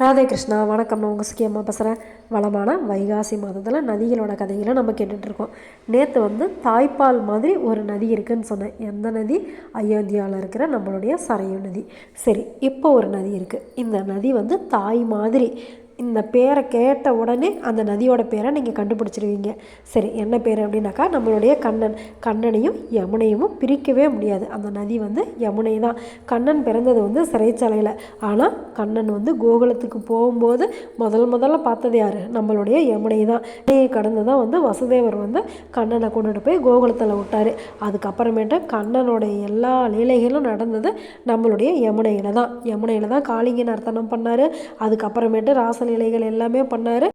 ராதே கிருஷ்ணா வணக்கம். நான் உங்கள் சுக்கியம்மா பேசுகிறேன் வளமான வைகாசி மாதத்தில் நதிகளோட கதைகளை நம்ம கேட்டுட்ருக்கோம் நேற்று வந்து தாய்ப்பால் மாதிரி ஒரு நதி இருக்குதுன்னு சொன்னேன். எந்த நதி? அயோத்தியாவில் இருக்கிற நம்மளுடைய சரையு நதி. சரி இப்போ ஒரு நதி இருக்குது இந்த நதி வந்து தாய் மாதிரி இந்த பேரை கேட்ட உடனே அந்த நதியோட பேரை நீங்கள் கண்டுபிடிச்சிருவீங்க. சரி என்ன பேர் அப்படின்னாக்கா நம்மளுடைய கண்ணன். கண்ணனையும் யமுனையும் பிரிக்கவே முடியாது. அந்த நதி வந்து யமுனை தான். கண்ணன் பிறந்தது வந்து சிறைச்சாலையில். ஆனால் கண்ணன் வந்து கோகுலத்துக்கு போகும்போது முதல் முதல்ல பார்த்தது யார்? நம்மளுடைய யமுனை தான். கடந்து தான் வந்து வசுதேவர் வந்து கண்ணனை கொண்டுட்டு போய் கோகுலத்தில் விட்டார். அதுக்கப்புறமேட்டு கண்ணனுடைய எல்லா லீலைகளும் நடந்தது நம்மளுடைய யமுனையில் தான். யமுனையில் தான் காளிங்க நர்த்தனம் பண்ணார். அதுக்கப்புறமேட்டு ராசலி நிலைகள் எல்லாமே பண்ணார்.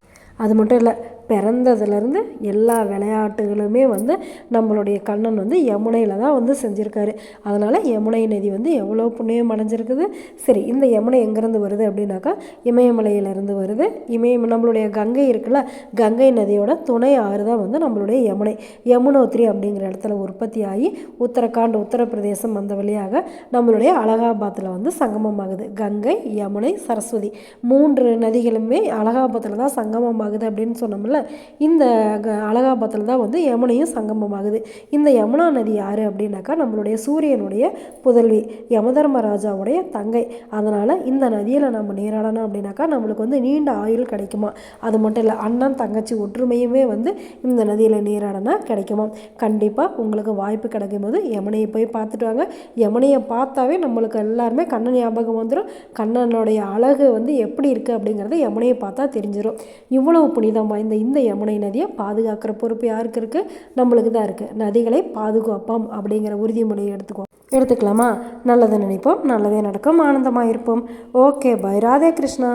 அது மட்டும் இல்லை பிறந்ததுலேருந்து எல்லா விளையாட்டுகளுமே வந்து நம்மளுடைய கண்ணன் வந்து யமுனையில் தான் வந்து செஞ்சுருக்காரு. அதனால் யமுனை நதி வந்து எவ்வளோ புண்ணியம் அடைஞ்சிருக்குது. சரி இந்த யமுனை எங்கேருந்து வருது அப்படின்னாக்கா இமயமலையிலேருந்து வருது. இமயம் நம்மளுடைய கங்கை இருக்குல்ல கங்கை நதியோட துணை ஆறு தான் வந்து நம்மளுடைய யமுனை. யமுனோத்ரி அப்படிங்கிற இடத்துல உற்பத்தி ஆகி உத்தரகாண்ட் உத்தரப்பிரதேசம் அந்த வழியாக நம்மளுடைய அலகாபாத்தில் வந்து சங்கமமாகுது. கங்கை யமுனை சரஸ்வதி. மூன்று நதிகளுமே அலகாபாத்தில் தான் சங்கமமாகுது அப்படின்னு சொன்னோம்ல இந்த அலகாபாத்தில் தான் வந்து யமுனையும் சங்கமமாகுது. இந்த யமுனா நதி யார் அப்படின்னாக்கா நம்மளுடைய சூரியனுடைய புதல்வி யமதர்மராஜாவுடைய தங்கை. அதனால் இந்த நதியில் நம்ம நீராடணும் அப்படின்னாக்கா நம்மளுக்கு வந்து நீண்ட ஆயுள் கிடைக்குமா? அது மட்டும் இல்லை அண்ணன் தங்கச்சி ஒற்றுமையுமே வந்து இந்த நதியில் நீராடனா கிடைக்குமா? கண்டிப்பாக உங்களுக்கு வாய்ப்பு கிடைக்கும் போது யமுனையை போய் பார்த்துட்டு வாங்க. யமுனையை பார்த்தாவே நம்மளுக்கு எல்லாருமே கண்ணன் ஞாபகம் வந்துடும் கண்ணனுடைய அழகு வந்து எப்படி இருக்குது அப்படிங்கிறத யமுனையை பார்த்தா தெரிஞ்சிடும் இவ்வளவு புனிதம் வாய்ந்த இந்த யமுனை நதியை பாதுகாக்கிற பொறுப்பு யாருக்கு இருக்குது நம்மளுக்கு தான் இருக்குது நதிகளை பாதுகாப்போம் அப்படிங்கிற உறுதிமொழியை எடுத்துக்குவோம். எடுத்துக்கலாமா? நல்லதை நினைப்போம். நல்லதே நடக்கும். ஆனந்தமாக இருப்போம். ஓகே. பை. ராதே கிருஷ்ணா